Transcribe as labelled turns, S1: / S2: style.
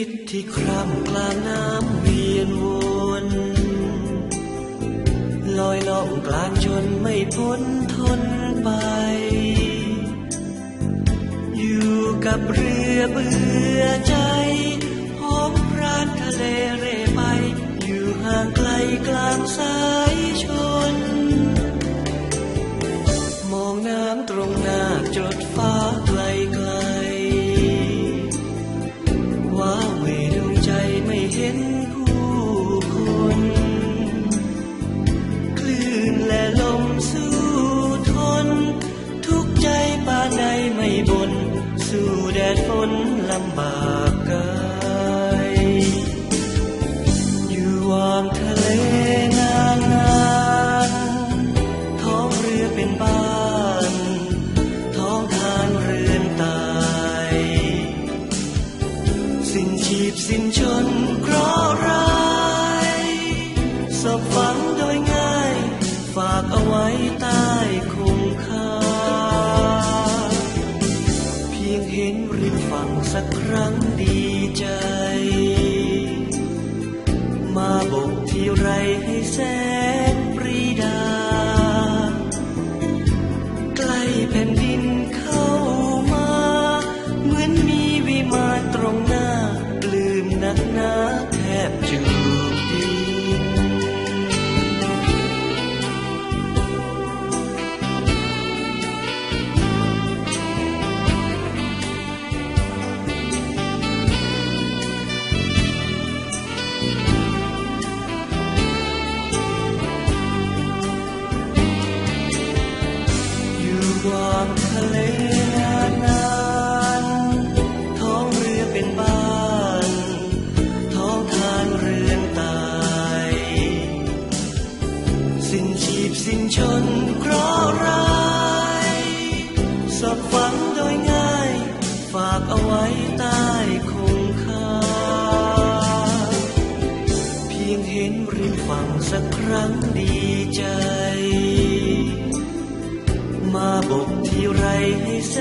S1: ิตที่คร่ำกลางน้ำเวียนวนลอยล่องกลางชนไม่พ้นทนไป อยู่กับเรือเบื่อใจพบพรานทะเลเร่ไป อยู่ห่างไกลกลางสายชน มองน้ำตรงหน้าจดฟ้า เห็นผู้คนคลื่นและลมสู้ทน ทุกใจปานใดไม่บน สู้แดดฝนลำบากกาย สิ้นชีพสิ้นชนเคราะห์ร้ายสบฝังโดยง่าย ฝากเอาไว้ใต้คงคาเพียงเห็นริมฝั่งสักครั้งดีใจ มาบกที่ไรให้แสน ลื สิ้นชนเคราะห์ร้ายสอบฝังโดยง่าย ฝากเอาไว้ใต้คงคาเพียงเห็นริมฝั่งสักครั้งดีใจ มาบกที่ไรให้แส